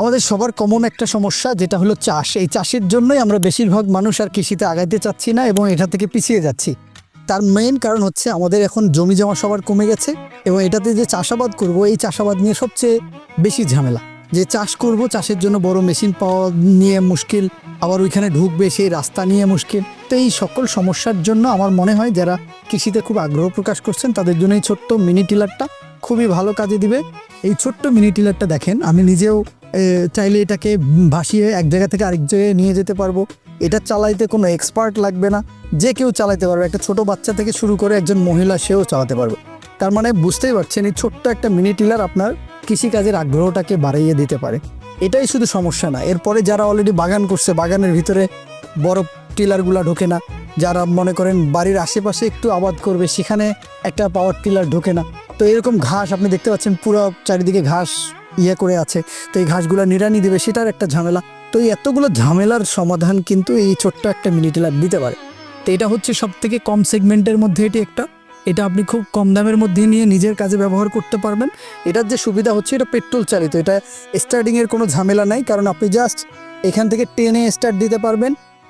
আমাদের সবার কমন একটা সমস্যা, যেটা হলো চাষ। এই চাষের জন্যই আমরা বেশিরভাগ মানুষ আর কৃষিতে আগাইতে চাচ্ছি না এবং এটা থেকে পিছিয়ে যাচ্ছি। তার মেইন কারণ হচ্ছে আমাদের এখন জমি জমা সবার কমে গেছে এবং এটাতে যে চাষাবাদ করব, এই চাষাবাদ নিয়ে সবচেয়ে বেশি ঝামেলা। যে চাষ করব, চাষের জন্য বড় মেশিন পাওয়া নিয়ে মুশকিল, আবার ওইখানে ঢুকবে সেই রাস্তা নিয়ে মুশকিল। তো এই সকল সমস্যার জন্য আমার মনে হয় যারা কৃষিতে খুব আগ্রহ প্রকাশ করছেন, তাদের জন্য এই ছোট্ট মিনি টিলারটা খুবই ভালো কাজে দিবে। এই ছোট্ট মিনি টিলারটা দেখেন, আমি নিজেও চাইলে এটাকে ভাসিয়ে এক জায়গা থেকে আরেক জায়গায় নিয়ে যেতে পারব। এটা চালাইতে কোনো এক্সপার্ট লাগবে না। যে কেউ চালাতে পারবে। একটা ছোট বাচ্চা থেকে শুরু করে একজন মহিলা সেও চালাতে পারবে। তার মানে বুঝতেই পারছেন, এই ছোট্ট একটা মিনি টিলার আপনার কৃষিকাজের আগ্রহটাকে বাড়িয়ে দিতে পারে। এটাই শুধু সমস্যা না, এরপরে যারা অলরেডি বাগান করছে, বাগানের ভিতরে বড় টিলারগুলা ঢোকে না, যারা মনে করেন বাড়ির আশেপাশে একটু আবাদ করবে, সেখানে একটা পাওয়ার টিলার ঢোকে না। তো এরকম ঘাস আপনি দেখতে পাচ্ছেন, পুরো চারিদিকে ঘাস ইয়ে করে আছে। তো এই ঘাসগুলো নিড়ানি দেবে, সেটার একটা ঝামেলা। তো এই এতগুলো ঝামেলার সমাধান কিন্তু এই ছোট্ট একটা মিনি টিলার দিতে পারে। তো এটা হচ্ছে সব থেকে কম সেগমেন্টের মধ্যে এটি একটা। এটা আপনি খুব কম দামের মধ্যে নিয়ে নিজের কাজে ব্যবহার করতে পারবেন। এটার যে সুবিধা হচ্ছে, এটা পেট্রোল চালিত। এটা স্টার্টিংয়ের কোনো ঝামেলা নাই, কারণ আপনি জাস্ট এখান থেকে টেনে স্টার্ট দিতে পারবেন।